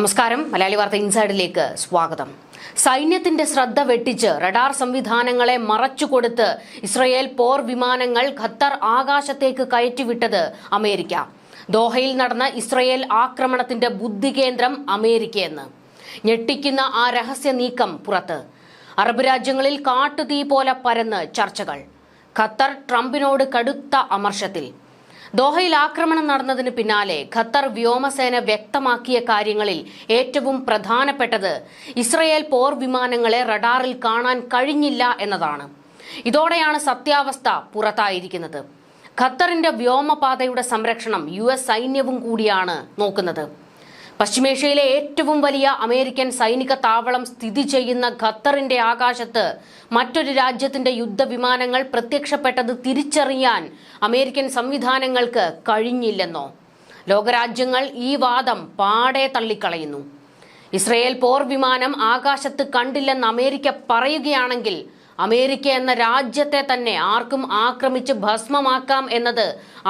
നമസ്കാരം. മലയാളി വാർത്ത ഇൻസൈഡിലേക്ക് സ്വാഗതം. സൈന്യത്തിന്റെ ശ്രദ്ധ വെട്ടിച്ച് റഡാർ സംവിധാനങ്ങളെ മറച്ചുകൊടുത്ത് ഇസ്രയേൽ പോർ വിമാനങ്ങൾ ഖത്തർ ആകാശത്തേക്ക് കയറ്റിവിട്ടത് അമേരിക്ക. ദോഹയിൽ നടന്ന ഇസ്രയേൽ ആക്രമണത്തിന്റെ ബുദ്ധികേന്ദ്രം അമേരിക്കയെന്ന്. ഞെട്ടിക്കുന്ന ആ രഹസ്യ നീക്കം പുറത്ത്. അറബ് രാജ്യങ്ങളിൽ കാട്ടുതീ പോലെ പരന്ന് ചർച്ചകൾ. ഖത്തർ ട്രംപിനോട് കടുത്ത അമർഷത്തിൽ. ദോഹയിൽ ആക്രമണം നടന്നതിന് പിന്നാലെ ഖത്തർ വ്യോമസേന വ്യക്തമാക്കിയ കാര്യങ്ങളിൽ ഏറ്റവും പ്രധാനപ്പെട്ടത് ഇസ്രയേൽ പോർ വിമാനങ്ങളെ റഡാറിൽ കാണാൻ കഴിഞ്ഞില്ല എന്നതാണ്. ഇതോടെയാണ് സത്യാവസ്ഥ പുറത്തായിരിക്കുന്നത്. ഖത്തറിന്റെ വ്യോമപാതയുടെ സംരക്ഷണം യു സൈന്യവും കൂടിയാണ് നോക്കുന്നത്. പശ്ചിമേഷ്യയിലെ ഏറ്റവും വലിയ അമേരിക്കൻ സൈനിക താവളം സ്ഥിതി ചെയ്യുന്ന ഖത്തറിന്റെ ആകാശത്ത് മറ്റൊരു രാജ്യത്തിന്റെ യുദ്ധവിമാനങ്ങൾ പ്രത്യക്ഷപ്പെട്ടത് തിരിച്ചറിയാൻ അമേരിക്കൻ സംവിധാനങ്ങൾക്ക് കഴിഞ്ഞില്ലെന്നോ? ലോകരാജ്യങ്ങൾ ഈ വാദം പാടെ തള്ളിക്കളയുന്നു. ഇസ്രയേൽ പോർ വിമാനം ആകാശത്ത് കണ്ടില്ലെന്ന് അമേരിക്ക പറയുകയാണെങ്കിൽ അമേരിക്ക എന്ന രാജ്യത്തെ തന്നെ ആർക്കും ആക്രമിച്ച് ഭസ്മമാക്കാം എന്നത്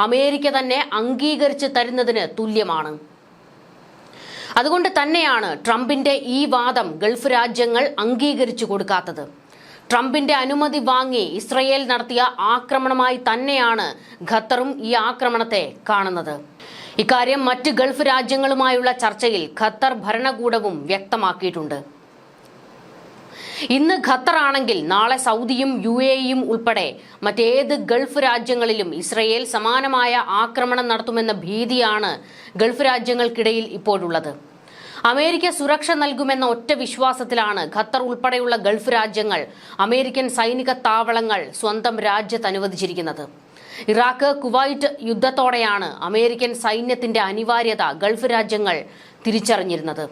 അമേരിക്ക തന്നെ അംഗീകരിച്ച് തരുന്നതിന് തുല്യമാണ്. അതുകൊണ്ട് തന്നെയാണ് ട്രംപിന്റെ ഈ വാദം ഗൾഫ് രാജ്യങ്ങൾ അംഗീകരിച്ചു കൊടുക്കാത്തത്. ട്രംപിന്റെ അനുമതി വാങ്ങി ഇസ്രയേൽ നടത്തിയ ആക്രമണമായി തന്നെയാണ് ഖത്തറും ഈ ആക്രമണത്തെ കാണുന്നത്. ഇക്കാര്യം മറ്റ് ഗൾഫ് രാജ്യങ്ങളുമായുള്ള ചർച്ചയിൽ ഖത്തർ ഭരണകൂടവും വ്യക്തമാക്കിയിട്ടുണ്ട്. ഇന്ന് ഖത്തറാണെങ്കിൽ നാളെ സൗദിയും യു എയും ഉൾപ്പെടെ മറ്റേത് ഗൾഫ് രാജ്യങ്ങളിലും ഇസ്രയേൽ സമാനമായ ആക്രമണം നടത്തുമെന്ന ഭീതിയാണ് ഗൾഫ് രാജ്യങ്ങൾക്കിടയിൽ ഇപ്പോഴുള്ളത്. അമേരിക്ക സുരക്ഷ നൽകുമെന്ന ഒറ്റ വിശ്വാസത്തിലാണ് ഖത്തർ ഉൾപ്പെടെയുള്ള ഗൾഫ് രാജ്യങ്ങൾ അമേരിക്കൻ സൈനിക താവളങ്ങൾ സ്വന്തം രാജ്യത്ത് അനുവദിച്ചിരിക്കുന്നത് ഇറാഖ് കുവൈറ്റ് യുദ്ധത്തോടെയാണ് അമേരിക്കൻ സൈന്യത്തിന്റെ അനിവാര്യത ഗൾഫ് രാജ്യങ്ങൾ തിരിച്ചറിഞ്ഞിരുന്നത്.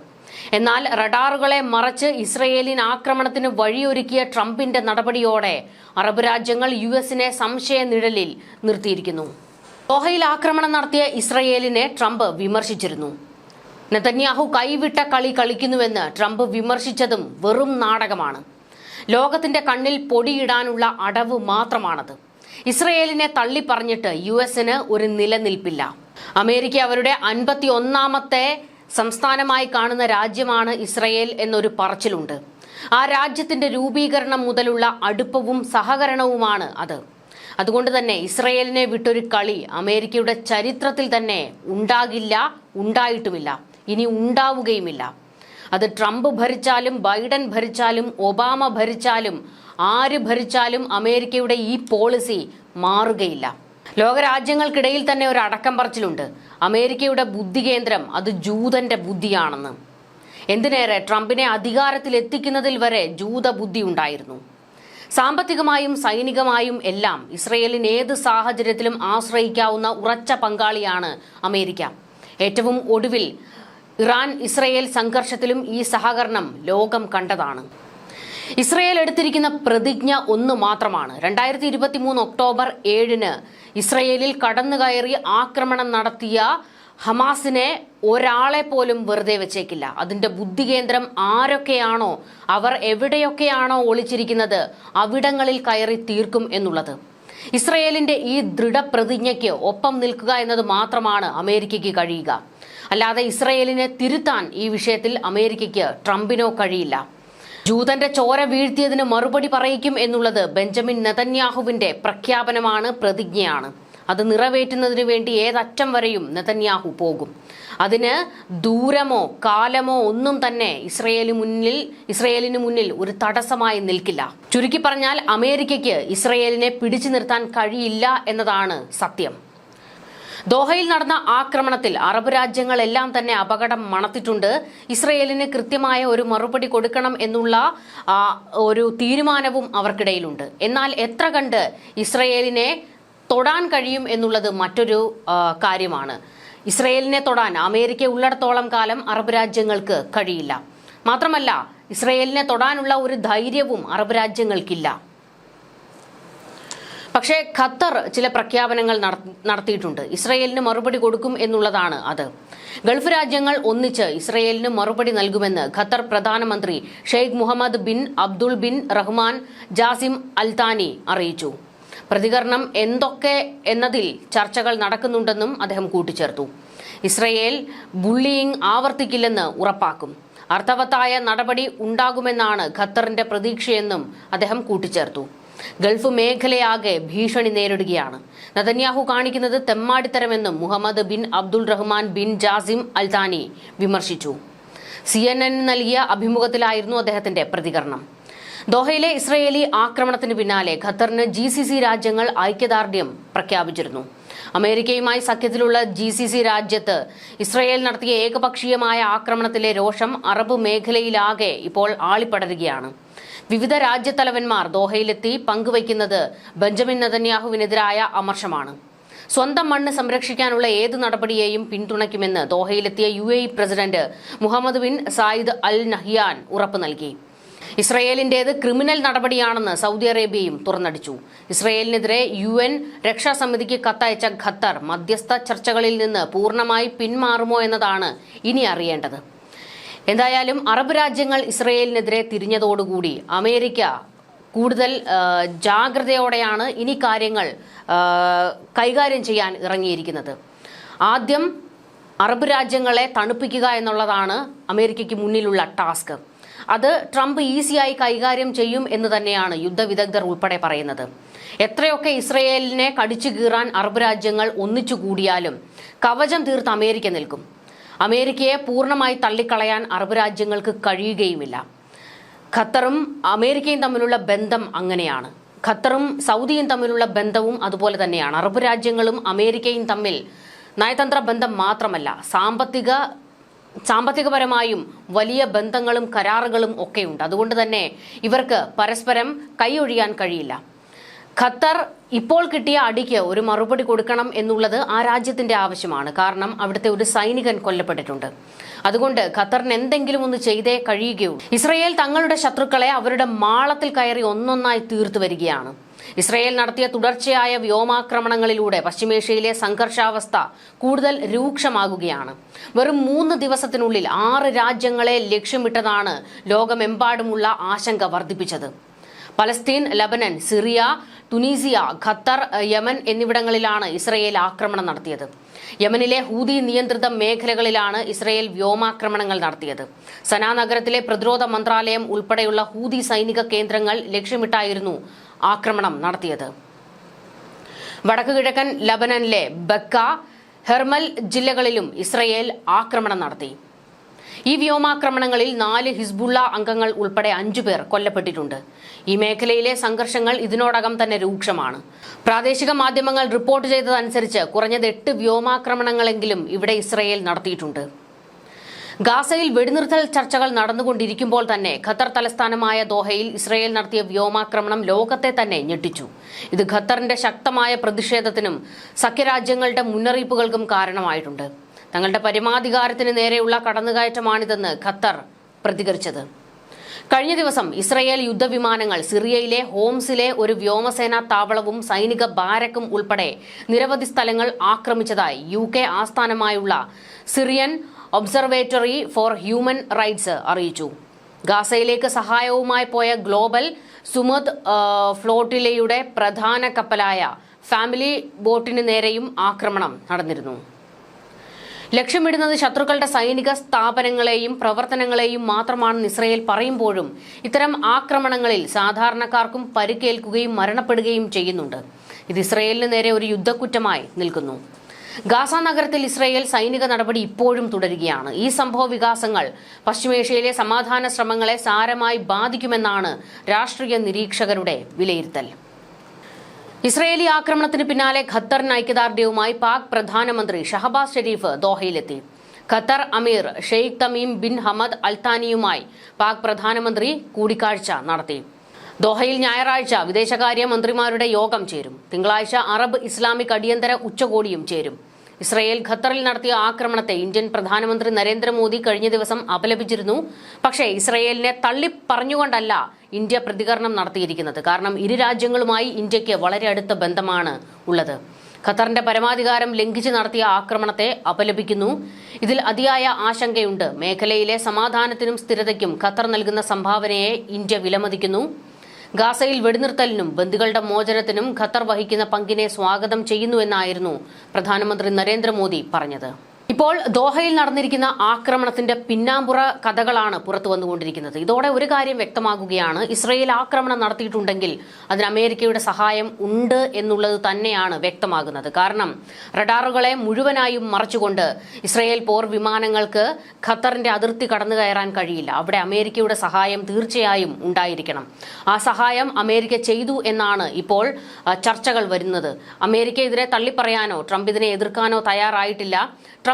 എന്നാൽ റഡാറുകളെ മറച്ച് ഇസ്രയേലിൻ ആക്രമണത്തിന് വഴിയൊരുക്കിയ ട്രംപിന്റെ നടപടിയോടെ അറബ് രാജ്യങ്ങൾ യു എസിനെ സംശയ നിഴലിൽ നിർത്തിയിരിക്കുന്നു. ദോഹയിൽ ആക്രമണം നടത്തിയ ഇസ്രയേലിനെ ട്രംപ് വിമർശിച്ചിരുന്നു. നെതന്യാഹു കൈവിട്ട കളി കളിക്കുന്നുവെന്ന് ട്രംപ് വിമർശിച്ചതും വെറും നാടകമാണ്. ലോകത്തിന്റെ കണ്ണിൽ പൊടിയിടാനുള്ള അടവ് മാത്രമാണത്. ഇസ്രയേലിനെ തള്ളിപ്പറഞ്ഞിട്ട് യു എസിന് ഒരു നിലനിൽപ്പില്ല. അമേരിക്ക അവരുടെ അൻപത്തി ഒന്നാമത്തെ സംസ്ഥാനമായി കാണുന്ന രാജ്യമാണ് ഇസ്രയേൽ എന്നൊരു പറച്ചിലുണ്ട്. ആ രാജ്യത്തിന്റെ രൂപീകരണം മുതലുള്ള അടുപ്പവും സഹകരണവുമാണ് അത്. അതുകൊണ്ട് തന്നെ ഇസ്രയേലിനെ വിട്ടൊരു കളി അമേരിക്കയുടെ ചരിത്രത്തിൽ തന്നെ ഉണ്ടാകില്ല ഉണ്ടായിട്ടുമില്ല ഇനി ഉണ്ടാവുകയുമില്ല. അത് ട്രംപ് ഭരിച്ചാലും ബൈഡൻ ഭരിച്ചാലും ഒബാമ ഭരിച്ചാലും ആര് ഭരിച്ചാലും അമേരിക്കയുടെ ഈ പോളിസി മാറുകയില്ല. ലോകരാജ്യങ്ങൾക്കിടയിൽ തന്നെ ഒരു അടക്കം പറച്ചിലുണ്ട്. അമേരിക്കയുടെ ബുദ്ധി കേന്ദ്രം അത് ജൂതന്റെ ബുദ്ധിയാണെന്ന്. എന്തിനേറെ? ട്രംപിനെ അധികാരത്തിൽ എത്തിക്കുന്നതിൽ വരെ ജൂത ബുദ്ധി ഉണ്ടായിരുന്നു. സാമ്പത്തികമായും സൈനികമായും എല്ലാം ഇസ്രയേലിന് ഏത് സാഹചര്യത്തിലും ആശ്രയിക്കാവുന്ന ഉറച്ച പങ്കാളിയാണ് അമേരിക്ക. ഏറ്റവും ഒടുവിൽ ഇറാൻ ഇസ്രയേൽ സംഘർഷത്തിലും ഈ സഹകരണം ലോകം കണ്ടതാണ്. ഇസ്രയേൽ എടുത്തിരിക്കുന്ന പ്രതിജ്ഞ ഒന്ന് മാത്രമാണ്. രണ്ടായിരത്തി ഇരുപത്തി മൂന്ന് ഒക്ടോബർ ഏഴിന് ഇസ്രയേലിൽ കടന്നുകയറി ആക്രമണം നടത്തിയ ഹമാസിനെ ഒരാളെ പോലും വെറുതെ വെച്ചേക്കില്ല. അതിന്റെ ബുദ്ധി കേന്ദ്രം ആരൊക്കെയാണോ അവർ എവിടെയൊക്കെയാണോ ഒളിച്ചിരിക്കുന്നത് അവിടങ്ങളിൽ കയറി തീർക്കും എന്നുള്ളത്. ഇസ്രയേലിന്റെ ഈ ദൃഢപ്രതിജ്ഞയ്ക്ക് ഒപ്പം നിൽക്കുക എന്നത് മാത്രമാണ് അമേരിക്കയ്ക്ക് കഴിയുക. അല്ലാതെ ഇസ്രയേലിനെ തിരുത്താൻ ഈ വിഷയത്തിൽ അമേരിക്കയ്ക്ക് ട്രംപിനോ കഴിയില്ല. ജൂതന്റെ ചോര വീഴ്ത്തിയതിന് മറുപടി പറയിക്കും എന്നുള്ളത് ബെഞ്ചമിൻ നെതന്യാഹുവിന്റെ പ്രഖ്യാപനമാണ് പ്രതിജ്ഞയാണ്. അത് നിറവേറ്റുന്നതിന് വേണ്ടി ഏതറ്റം വരെയും നെതന്യാഹു പോകും. അതിന് ദൂരമോ കാലമോ ഒന്നും തന്നെ ഇസ്രയേലിന് മുന്നിൽ ഇസ്രയേലിന് മുന്നിൽ ഒരു തടസ്സമായി നിൽക്കില്ല. ചുരുക്കി പറഞ്ഞാൽ അമേരിക്കയ്ക്ക് ഇസ്രയേലിനെ പിടിച്ചു നിർത്താൻ കഴിയില്ല എന്നതാണ് സത്യം. ദോഹയിൽ നടന്ന ആക്രമണത്തിൽ അറബ് രാജ്യങ്ങളെല്ലാം തന്നെ അപകടം മണത്തിട്ടുണ്ട്. ഇസ്രയേലിന് കൃത്യമായ ഒരു മറുപടി കൊടുക്കണം എന്നുള്ള ഒരു തീരുമാനവും അവർക്കിടയിലുണ്ട്. എന്നാൽ എത്ര കണ്ട് ഇസ്രയേലിനെ തൊടാൻ കഴിയും എന്നുള്ളത് മറ്റൊരു കാര്യമാണ്. ഇസ്രയേലിനെ തൊടാൻ അമേരിക്ക ഉള്ളിടത്തോളം കാലം അറബ് രാജ്യങ്ങൾക്ക് കഴിയില്ല. മാത്രമല്ല ഇസ്രയേലിനെ തൊടാനുള്ള ഒരു ധൈര്യവും അറബ് രാജ്യങ്ങൾക്കില്ല. പക്ഷേ ഖത്തർ ചില പ്രഖ്യാപനങ്ങൾ നടത്തിയിട്ടുണ്ട്. ഇസ്രയേലിന് മറുപടി കൊടുക്കും എന്നുള്ളതാണ് അത്. ഗൾഫ് രാജ്യങ്ങൾ ഒന്നിച്ച് ഇസ്രയേലിന് മറുപടി നൽകുമെന്ന് ഖത്തർ പ്രധാനമന്ത്രി Sheikh Mohammed bin Abdul bin Rahman Jassim Al Thani അറിയിച്ചു. പ്രതികരണം എന്തൊക്കെ എന്നതിൽ ചർച്ചകൾ നടക്കുന്നുണ്ടെന്നും അദ്ദേഹം കൂട്ടിച്ചേർത്തു. ഇസ്രയേൽ ബുള്ളിയിങ് ആവർത്തിക്കില്ലെന്ന് ഉറപ്പാക്കും. അർത്ഥവത്തായ നടപടി ഉണ്ടാകുമെന്നാണ് ഖത്തറിന്റെ പ്രതീക്ഷയെന്നും അദ്ദേഹം കൂട്ടിച്ചേർത്തു. ഗൾഫ് മേഖലയാകെ ഭീഷണി നേരിടുകയാണ്. നതന്യാഹു കാണിക്കുന്നത് തെമ്മാടിത്തരമെന്നും Mohammed bin Abdul Rahman bin Jassim Al Thani വിമർശിച്ചു. സി എൻ എൻ നൽകിയ അഭിമുഖത്തിലായിരുന്നു അദ്ദേഹത്തിന്റെ പ്രതികരണം. ദോഹയിലെ ഇസ്രയേലി ആക്രമണത്തിന് പിന്നാലെ ഖത്തറിന് ജി സി സി രാജ്യങ്ങൾ ഐക്യദാർഢ്യം പ്രഖ്യാപിച്ചിരുന്നു. അമേരിക്കയുമായി സഖ്യത്തിലുള്ള ജി സി സി രാജ്യത്ത് ഇസ്രയേൽ നടത്തിയ ഏകപക്ഷീയമായ ആക്രമണത്തിലെ രോഷം അറബ് മേഖലയിലാകെ ഇപ്പോൾ ആളിപ്പടരുകയാണ്. വിവിധ രാജ്യത്തലവന്മാർ ദോഹയിലെത്തി പങ്കുവയ്ക്കുന്നത് ബെഞ്ചമിൻ നതന്യാഹുവിനെതിരായ അമർഷമാണ്. സ്വന്തം മണ്ണ് സംരക്ഷിക്കാനുള്ള ഏത് നടപടിയെയും പിന്തുണയ്ക്കുമെന്ന് ദോഹയിലെത്തിയ U president Mohammed bin Zayed Al Nahyan ഉറപ്പു നൽകി. ഇസ്രയേലിന്റേത് ക്രിമിനൽ നടപടിയാണെന്ന് സൗദി അറേബ്യയും തുറന്നടിച്ചു. ഇസ്രയേലിനെതിരെ യു എൻ രക്ഷാസമിതിക്ക് കത്തയച്ച ഖത്തർ മധ്യസ്ഥ ചർച്ചകളിൽ നിന്ന് പൂർണമായി പിന്മാറുമോ എന്നതാണ് ഇനി അറിയേണ്ടത്. എന്തായാലും അറബ് രാജ്യങ്ങൾ ഇസ്രയേലിനെതിരെ തിരിഞ്ഞതോടുകൂടി അമേരിക്ക കൂടുതൽ ജാഗ്രതയോടെയാണ് ഇനി കാര്യങ്ങൾ കൈകാര്യം ചെയ്യാൻ ഇറങ്ങിയിരിക്കുന്നത്. ആദ്യം അറബ് രാജ്യങ്ങളെ തണുപ്പിക്കുക എന്നുള്ളതാണ് അമേരിക്കയ്ക്ക് മുന്നിലുള്ള ടാസ്ക്. അത് ട്രംപ് ഈസിയായി കൈകാര്യം ചെയ്യും എന്ന് തന്നെയാണ് യുദ്ധവിദഗ്ധർ ഉൾപ്പെടെ പറയുന്നത്. എത്രയൊക്കെ ഇസ്രയേലിനെ കടിച്ചു കീറാൻ അറബ് രാജ്യങ്ങൾ ഒന്നിച്ചു കൂടിയാലും കവചം തീർത്ത് അമേരിക്ക നിൽക്കും. അമേരിക്കയെ പൂർണമായി തള്ളിക്കളയാൻ അറബ് രാജ്യങ്ങൾക്ക് കഴിയുകയുമില്ല. ഖത്തറും അമേരിക്കയും തമ്മിലുള്ള ബന്ധം അങ്ങനെയാണ്. ഖത്തറും സൗദിയും തമ്മിലുള്ള ബന്ധവും അതുപോലെ തന്നെയാണ്. അറബ് രാജ്യങ്ങളും അമേരിക്കയും തമ്മിൽ നയതന്ത്ര ബന്ധം മാത്രമല്ല സാമ്പത്തിക സാമ്പത്തികപരമായും വലിയ ബന്ധങ്ങളും കരാറുകളും ഒക്കെയുണ്ട്. അതുകൊണ്ട് തന്നെ ഇവർക്ക് പരസ്പരം കൈയൊഴിയാൻ കഴിയില്ല. ഖത്തർ ഇപ്പോൾ കിട്ടിയ അടിക്ക് ഒരു മറുപടി കൊടുക്കണം എന്നുള്ളത് ആ രാജ്യത്തിന്റെ ആവശ്യമാണ്. കാരണം അവിടുത്തെ ഒരു സൈനികൻ കൊല്ലപ്പെട്ടിട്ടുണ്ട്. അതുകൊണ്ട് ഖത്തറിന് എന്തെങ്കിലും ഒന്ന് ചെയ്തേ കഴിയുകയുള്ളൂ. ഇസ്രയേൽ തങ്ങളുടെ ശത്രുക്കളെ അവരുടെ മാളത്തിൽ കയറി ഒന്നൊന്നായി തീർത്തു വരികയാണ്. ഇസ്രയേൽ നടത്തിയ തുടർച്ചയായ വ്യോമാക്രമണങ്ങളിലൂടെ പശ്ചിമേഷ്യയിലെ സംഘർഷാവസ്ഥ കൂടുതൽ രൂക്ഷമാകുകയാണ്. വെറും മൂന്ന് ദിവസത്തിനുള്ളിൽ ആറ് രാജ്യങ്ങളെ ലക്ഷ്യമിട്ടതാണ് ലോകമെമ്പാടുമുള്ള ആശങ്ക വർദ്ധിപ്പിച്ചത്. Palestine Lebanon Syria Tunisia Qatar Yemen എന്നിവിടങ്ങളിലാണ് ഇസ്രയേൽ ആക്രമണം നടത്തിയത്. യമനിലെ ഹൂതി നിയന്ത്രിത മേഖലകളിലാണ് ഇസ്രയേൽ വ്യോമാക്രമണങ്ങൾ നടത്തിയത്. സനാ നഗരത്തിലെ പ്രതിരോധ മന്ത്രാലയം ഉൾപ്പെടെയുള്ള ഹൂതി സൈനിക കേന്ദ്രങ്ങൾ ലക്ഷ്യമിട്ടായിരുന്നു ആക്രമണം നടത്തിയത്. വടക്കു കിഴക്കൻ ലബനനിലെ ബക്ക ഹെർമൽ ജില്ലകളിലും ഇസ്രയേൽ ആക്രമണം നടത്തി. ഈ വ്യോമാക്രമണങ്ങളിൽ നാല് ഹിസ്ബുള്ള അംഗങ്ങൾ ഉൾപ്പെടെ അഞ്ചു പേർ കൊല്ലപ്പെട്ടിട്ടുണ്ട്. ഈ മേഖലയിലെ സംഘർഷങ്ങൾ ഇതിനോടകം തന്നെ രൂക്ഷമാണ്. പ്രാദേശിക മാധ്യമങ്ങൾ റിപ്പോർട്ട് ചെയ്തതനുസരിച്ച് കുറഞ്ഞത് എട്ട് വ്യോമാക്രമണങ്ങളെങ്കിലും ഇവിടെ ഇസ്രയേൽ നടത്തിയിട്ടുണ്ട്. ഗാസയിൽ വെടിനിർത്തൽ ചർച്ചകൾ നടന്നുകൊണ്ടിരിക്കുമ്പോൾ തന്നെ ഖത്തർ തലസ്ഥാനമായ ദോഹയിൽ ഇസ്രയേൽ നടത്തിയ വ്യോമാക്രമണം ലോകത്തെ തന്നെ ഞെട്ടിച്ചു. ഇത് ഖത്തറിന്റെ ശക്തമായ പ്രതിഷേധത്തിനും സഖ്യരാജ്യങ്ങളുടെ മുന്നറിയിപ്പുകൾക്കും കാരണമായിട്ടുണ്ട്. തങ്ങളുടെ പരമാധികാരത്തിന് നേരെയുള്ള കടന്നുകയറ്റമാണിതെന്ന് ഖത്തർ പ്രതികരിച്ചത്. കഴിഞ്ഞ ദിവസം ഇസ്രയേൽ യുദ്ധവിമാനങ്ങൾ സിറിയയിലെ ഹോംസിലെ ഒരു വ്യോമസേനാ താവളവും സൈനിക ബാരക്കും ഉൾപ്പെടെ നിരവധി സ്ഥലങ്ങൾ ആക്രമിച്ചതായി യു ആസ്ഥാനമായുള്ള Syrian Observatory for Human Rights അറിയിച്ചു. ഗാസയിലേക്ക് സഹായവുമായി പോയ ഗ്ലോബൽ സുമത് ഫ്ലോട്ടിലയുടെ പ്രധാന കപ്പലായ ഫാമിലി ബോട്ടിന് നേരെയും ആക്രമണം നടന്നിരുന്നു. ലക്ഷ്യമിടുന്നത് ശത്രുക്കളുടെ സൈനിക സ്ഥാപനങ്ങളെയും പ്രവർത്തനങ്ങളെയും മാത്രമാണെന്ന് ഇസ്രയേൽ പറയുമ്പോഴും ഇത്തരം ആക്രമണങ്ങളിൽ സാധാരണക്കാർക്കും പരിക്കേൽക്കുകയും മരണപ്പെടുകയും ചെയ്യുന്നുണ്ട്. ഇത് ഇസ്രയേലിന് നേരെ ഒരു യുദ്ധക്കുറ്റമായി നിൽക്കുന്നു. ഗാസ നഗരത്തിൽ ഇസ്രയേൽ സൈനിക നടപടി ഇപ്പോഴും തുടരുകയാണ്. ഈ സംഭവ വികാസങ്ങൾ പശ്ചിമേഷ്യയിലെ സമാധാന ശ്രമങ്ങളെ സാരമായി ബാധിക്കുമെന്നാണ് രാഷ്ട്രീയ നിരീക്ഷകരുടെ വിലയിരുത്തൽ. ഇസ്രയേലി ആക്രമണത്തിന് പിന്നാലെ ഖത്തർ ഐക്യദാർഢ്യവുമായി പാക് പ്രധാനമന്ത്രി ഷഹബാസ് ഷെരീഫ് ദോഹയിലെത്തി. ഖത്തർ അമീർ ഷെയ്ഖ് തമീം ബിൻ ഹമദ് അൽത്താനിയുമായി പാക് പ്രധാനമന്ത്രി കൂടിക്കാഴ്ച നടത്തി. ദോഹയിൽ ഞായറാഴ്ച വിദേശകാര്യ മന്ത്രിമാരുടെ യോഗം ചേരും. തിങ്കളാഴ്ച അറബ് ഇസ്ലാമിക് അടിയന്തര ഉച്ചകോടിയും ചേരും. ഇസ്രയേൽ ഖത്തറിൽ നടത്തിയ ആക്രമണത്തെ ഇന്ത്യൻ പ്രധാനമന്ത്രി നരേന്ദ്രമോദി കഴിഞ്ഞ ദിവസം അപലപിച്ചിരുന്നു. പക്ഷേ ഇസ്രയേലിനെ തള്ളിപ്പറഞ്ഞുകൊണ്ടല്ല ഇന്ത്യ പ്രതികരണം നടത്തിയിരിക്കുന്നത്. കാരണം ഇരു രാജ്യങ്ങളുമായി ഇന്ത്യയ്ക്ക് വളരെ അടുത്ത ബന്ധമാണ് ഉള്ളത്. ഖത്തറിന്റെ പരമാധികാരം ലംഘിച്ച് നടത്തിയ ആക്രമണത്തെ അപലപിക്കുന്നു. ഇതിൽ അതിയായ ആശങ്കയുണ്ട്. മേഖലയിലെ സമാധാനത്തിനും സ്ഥിരതയ്ക്കും ഖത്തർ നൽകുന്ന സംഭാവനയെ ഇന്ത്യ വിലമതിക്കുന്നു. ഗാസയിൽ വെടിനിർത്തലിനും ബന്ദികളുടെ മോചനത്തിനും ഖത്തർ വഹിക്കുന്ന പങ്കിനെ സ്വാഗതം ചെയ്യുന്നുവെന്നായിരുന്നു പ്രധാനമന്ത്രി നരേന്ദ്രമോദി പറഞ്ഞത്. ഇപ്പോൾ ദോഹയിൽ നടന്നിരിക്കുന്ന ആക്രമണത്തിന്റെ പിന്നാമ്പുറ കഥകളാണ് പുറത്തു വന്നുകൊണ്ടിരിക്കുന്നത്. ഇതോടെ ഒരു കാര്യം വ്യക്തമാകുകയാണ്. ഇസ്രയേൽ ആക്രമണം നടത്തിയിട്ടുണ്ടെങ്കിൽ അതിന് അമേരിക്കയുടെ സഹായം ഉണ്ട് എന്നുള്ളത് തന്നെയാണ് വ്യക്തമാകുന്നത്. കാരണം റഡാറുകളെ മുഴുവനായും മറച്ചുകൊണ്ട് ഇസ്രയേൽ പോർ വിമാനങ്ങൾക്ക് ഖത്തറിന്റെ അതിർത്തി കടന്നു കയറാൻ കഴിയില്ല. അവിടെ അമേരിക്കയുടെ സഹായം തീർച്ചയായും ഉണ്ടായിരിക്കണം. ആ സഹായം അമേരിക്ക ചെയ്തു എന്നാണ് ഇപ്പോൾ ചർച്ചകൾ വരുന്നത്. അമേരിക്കയെതിരെ തള്ളിപ്പറയാനോ ട്രംപ് ഇതിനെ എതിർക്കാനോ തയ്യാറായിട്ടില്ല.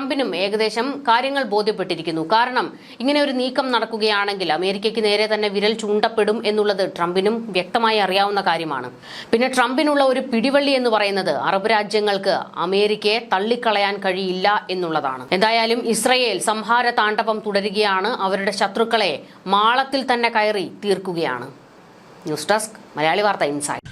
ട്രംപിനും ഏകദേശം കാര്യങ്ങൾ ബോധ്യപ്പെട്ടിരിക്കുന്നു. കാരണം ഇങ്ങനെ ഒരു നീക്കം നടക്കുകയാണെങ്കിൽ അമേരിക്കയ്ക്ക് നേരെ തന്നെ വിരൽ ചൂണ്ടപ്പെടും എന്നുള്ളത് ട്രംപിനും വ്യക്തമായി അറിയാവുന്ന കാര്യമാണ്. പിന്നെ ട്രംപിനുള്ള ഒരു പിടിവള്ളി എന്ന് പറയുന്നത് അറബ് രാജ്യങ്ങൾക്ക് അമേരിക്കയെ തള്ളിക്കളയാൻ കഴിയില്ല എന്നുള്ളതാണ്. എന്തായാലും ഇസ്രയേൽ സംഹാര താണ്ഡവം തുടരുകയാണ്. അവരുടെ ശത്രുക്കളെ മാളത്തിൽ തന്നെ കയറി തീർക്കുകയാണ്. ന്യൂസ് ഡെസ്ക് മലയാളി വാർത്ത ഇൻസൈഡ്.